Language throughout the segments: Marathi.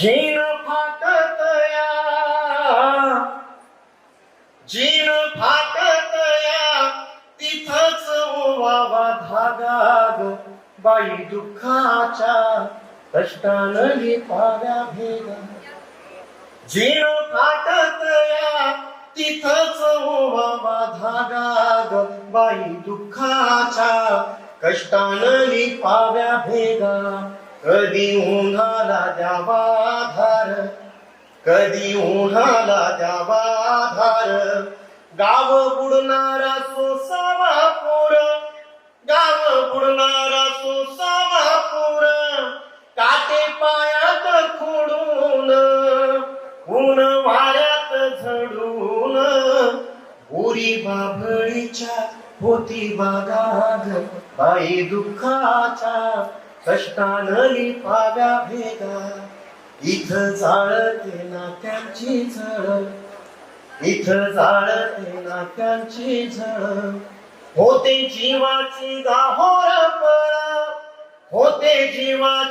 जीन फाटतया जीन फाटतया तिथंच ओवावा धागा ग बाई दुःखाच्या कष्टान लिपाव्या भेगा. जीन फाटतया तिथंच ओवावा धागा ग बाई दुःखाच्या कष्टान लिपाव्या भेगा. कधी उन्हाला द्यावा धार कधी उन्हाला द्यावा धार गाव बुडणारा सोसावा पोर. गाव बुडणारा सोसावा पोर. काटे पायात खोडून ऊन वाऱ्यात झडून. उरी बाभळीच्या होती बागाग. बाई दुःखाच्या कष्टान लिपाव्या भेगा. इथं जाळते नात्यांची झळ. इथं जाळते नात्यांची झळ. होते जीवाची गाहोर पळ. होते जीवा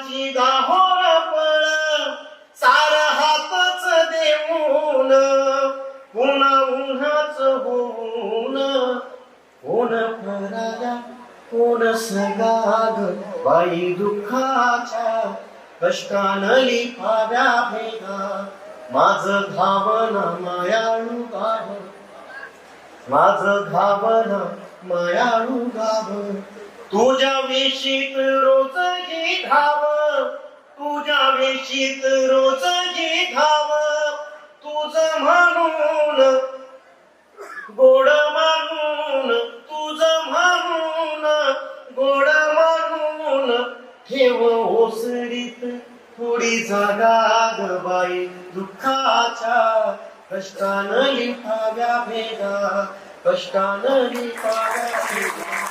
कोणस सगाग बाई दुःखाच्या कष्टानं लिपाव्या भेगा. माझ धावना मायाळू गाव. माझ धावन मायाळू गाव. तुझ्या वेशीत रोज गी धाव. तुझ्या वेशीत रोज गी धाव. तुझ ओसरीत थोडी जागा ग बाई दुःखाच्या कष्टानं लिहाव्या भेगा कष्टानं लिहाव्या भेगा.